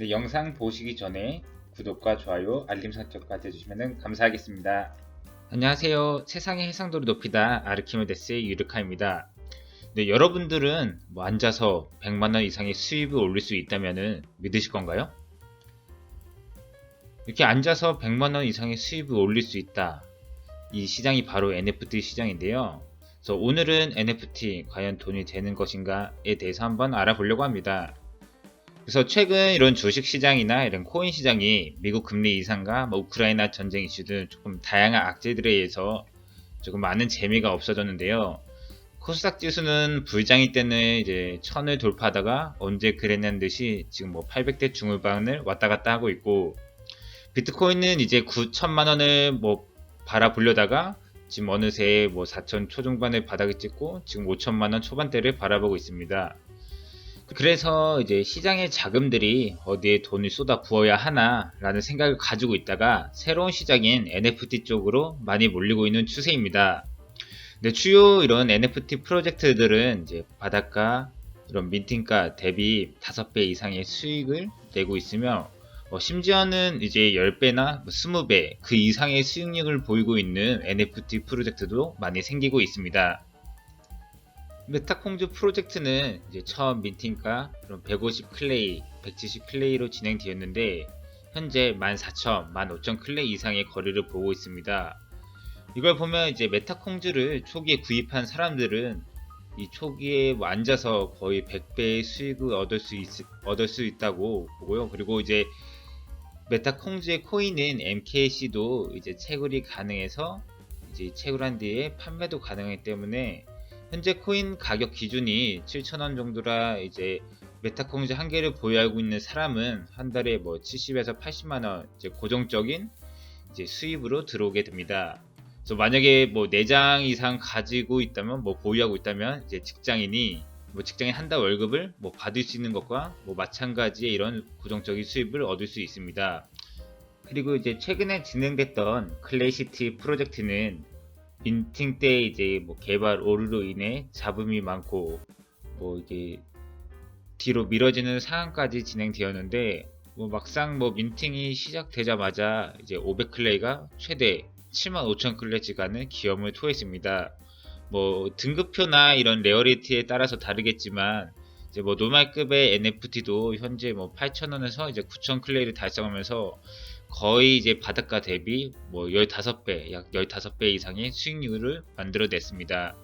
네, 영상 보시기 전에 구독과 좋아요, 알림 설정까지 해주시면 감사하겠습니다. 안녕하세요. 세상의 해상도를 높이다 아르키메데스의 유르카입니다. 네, 여러분들은 뭐 앉아서 100만원 이상의 수입을 올릴 수 있다면 믿으실 건가요? 이렇게 앉아서 100만원 이상의 수입을 올릴 수 있다. 이 시장이 바로 NFT 시장인데요. 그래서 오늘은 NFT 과연 돈이 되는 것인가에 대해서 한번 알아보려고 합니다. 그래서 최근 이런 주식 시장이나 이런 코인 시장이 미국 금리 인상과 뭐 우크라이나 전쟁 이슈 등 조금 다양한 악재들에 의해서 조금 많은 재미가 없어졌는데요. 코스닥 지수는 불장일 때는 이제 천을 돌파하다가 언제 그랬냐는 듯이 지금 뭐 800대 중후반을 왔다 갔다 하고 있고 비트코인은 이제 9천만 원을 뭐 바라보려다가 지금 어느새 뭐 4천 초중반의 바닥을 찍고 지금 5천만 원 초반대를 바라보고 있습니다. 그래서 이제 시장의 자금들이 어디에 돈을 쏟아 부어야 하나라는 생각을 가지고 있다가 새로운 시장인 NFT 쪽으로 많이 몰리고 있는 추세입니다. 근데 주요 이런 NFT 프로젝트들은 이제 바닷가 이런 민팅가 대비 5배 이상의 수익을 내고 있으며 어, 심지어는 이제 10배나 20배 그 이상의 수익률을 보이고 있는 NFT 프로젝트도 많이 생기고 있습니다. 메타콩즈 프로젝트는 이제 처음 민팅가 150 클레이, 170 클레이로 진행되었는데 현재 14,000, 15,000 클레이 이상의 거리를 보고 있습니다. 이걸 보면 이제 메타콩즈를 초기에 구입한 사람들은 이 초기에 뭐 앉아서 거의 100배의 수익을 얻을 수, 있, 얻을 수 있다고 보고요. 그리고 이제 메타콩즈의 코인은 MKC도 이제 채굴이 가능해서 이제 채굴한 뒤에 판매도 가능하기 때문에 현재 코인 가격 기준이 7,000원 정도라 이제 메타콩즈 한 개를 보유하고 있는 사람은 한 달에 뭐 70에서 80만 원 이제 고정적인 이제 수입으로 들어오게 됩니다. 그래서 만약에 뭐 4장 이상 가지고 있다면 뭐 보유하고 있다면 이제 직장인이 뭐 직장인 한 달 월급을 뭐 받을 수 있는 것과 뭐 마찬가지의 이런 고정적인 수입을 얻을 수 있습니다. 그리고 이제 최근에 진행됐던 클래시티 프로젝트는 민팅 때 이제 뭐 개발 오류로 인해 잡음이 많고 뭐 이게 뒤로 미뤄지는 상황까지 진행되었는데 뭐 막상 뭐 민팅이 시작되자마자 이제 500클레이가 최대 75,000 클래치 가는 기염을 토했습니다. 뭐 등급표나 이런 레어리티에 따라서 다르겠지만 이제 뭐 노말급의 NFT도 현재 뭐 8,000원에서 이제 9,000 클레이를 달성하면서 거의 이제 바닷가 대비 뭐 15배, 약 15배 이상의 수익률을 만들어냈습니다.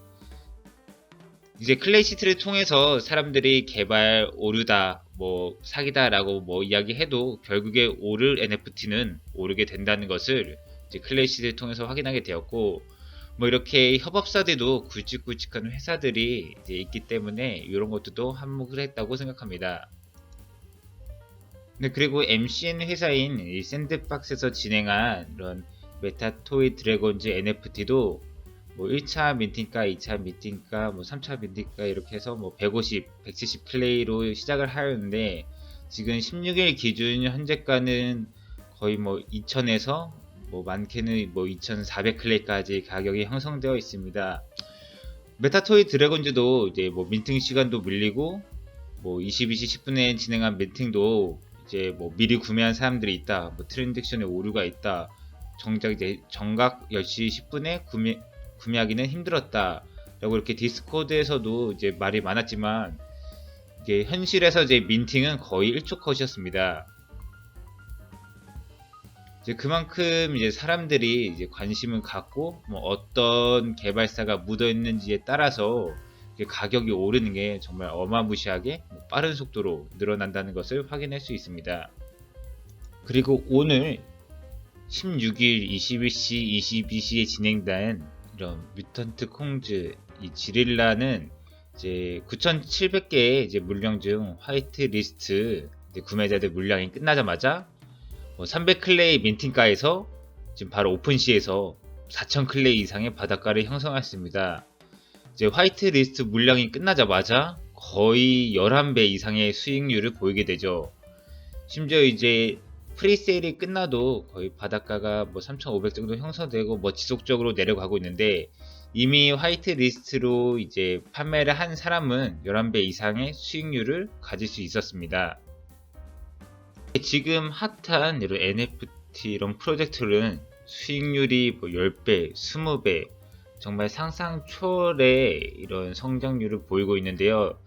이제 클래시트를 통해서 사람들이 개발 오르다, 뭐 사기다라고 뭐 이야기해도 결국에 오를 NFT는 오르게 된다는 것을 이제 클래시트를 통해서 확인하게 되었고 뭐 이렇게 협업사들도 굵직굵직한 회사들이 이제 있기 때문에 이런 것들도 한몫을 했다고 생각합니다. 네, 그리고 MCN 회사인 이 샌드박스에서 진행한 이런 메타토이 드래곤즈 NFT도 뭐 1차 민팅가, 2차 민팅가, 뭐 3차 민팅가 이렇게 해서 뭐 150, 170 플레이로 시작을 하였는데 지금 16일 기준 현재가는 거의 뭐 2000에서 뭐 많게는 뭐 2400 클레이까지 가격이 형성되어 있습니다. 메타토이 드래곤즈도 이제 뭐 민팅 시간도 밀리고 뭐 22시 10분에 진행한 민팅도 이제 뭐 미리 구매한 사람들이 있다. 뭐 트랜잭션에 오류가 있다. 정작 이제 정각 10시 10분에 구매 구매하기는 힘들었다. 라고 이렇게 디스코드에서도 이제 말이 많았지만 이게 현실에서 이제 민팅은 거의 1초 컷이었습니다. 이제 그만큼 이제 사람들이 이제 관심을 갖고 뭐 어떤 개발사가 묻어 있는지에 따라서 가격이 오르는 게 정말 어마무시하게 뭐 빠른 속도로 늘어난다는 것을 확인할 수 있습니다. 그리고 오늘 16일 21시 22시에 진행된 이런 뮤턴트 콩즈 이 지릴라는 이제 9,700개의 이제 물량 중 화이트 리스트 구매자들 물량이 끝나자마자 뭐 300클레이 민팅가에서 지금 바로 오픈시에서 4,000클레이 이상의 바닷가를 형성했습니다. 이제 화이트 리스트 물량이 끝나자마자 거의 11배 이상의 수익률을 보이게 되죠. 심지어 이제 프리세일이 끝나도 거의 바닷가가 뭐 3,500 정도 형성되고 뭐 지속적으로 내려가고 있는데 이미 화이트 리스트로 이제 판매를 한 사람은 11배 이상의 수익률을 가질 수 있었습니다. 지금 핫한 이런 NFT 이런 프로젝트는 수익률이 뭐 10배, 20배, 정말 상상 초월의 이런 성장률을 보이고 있는데요.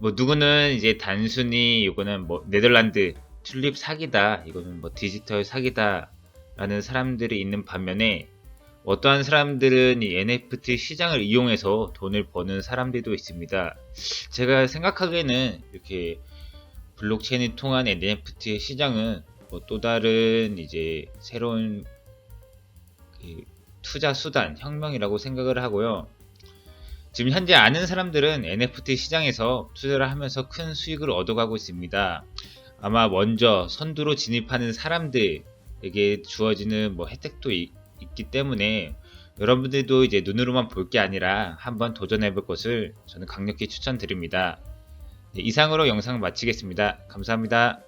뭐 누구는 이제 단순히 이거는 뭐 네덜란드 튤립 사기다, 이거는 뭐 디지털 사기다 라는 사람들이 있는 반면에 어떠한 사람들은 이 NFT 시장을 이용해서 돈을 버는 사람들도 있습니다. 제가 생각하기에는 이렇게 블록체인을 통한 NFT 시장은 뭐 또 다른 이제 새로운 그 투자 수단, 혁명이라고 생각을 하고요. 지금 현재 아는 사람들은 NFT 시장에서 투자를 하면서 큰 수익을 얻어가고 있습니다. 아마 먼저 선두로 진입하는 사람들에게 주어지는 뭐 혜택도 있, 있기 때문에 여러분들도 이제 눈으로만 볼 게 아니라 한번 도전해 볼 것을 저는 강력히 추천드립니다. 네, 이상으로 영상 마치겠습니다. 감사합니다.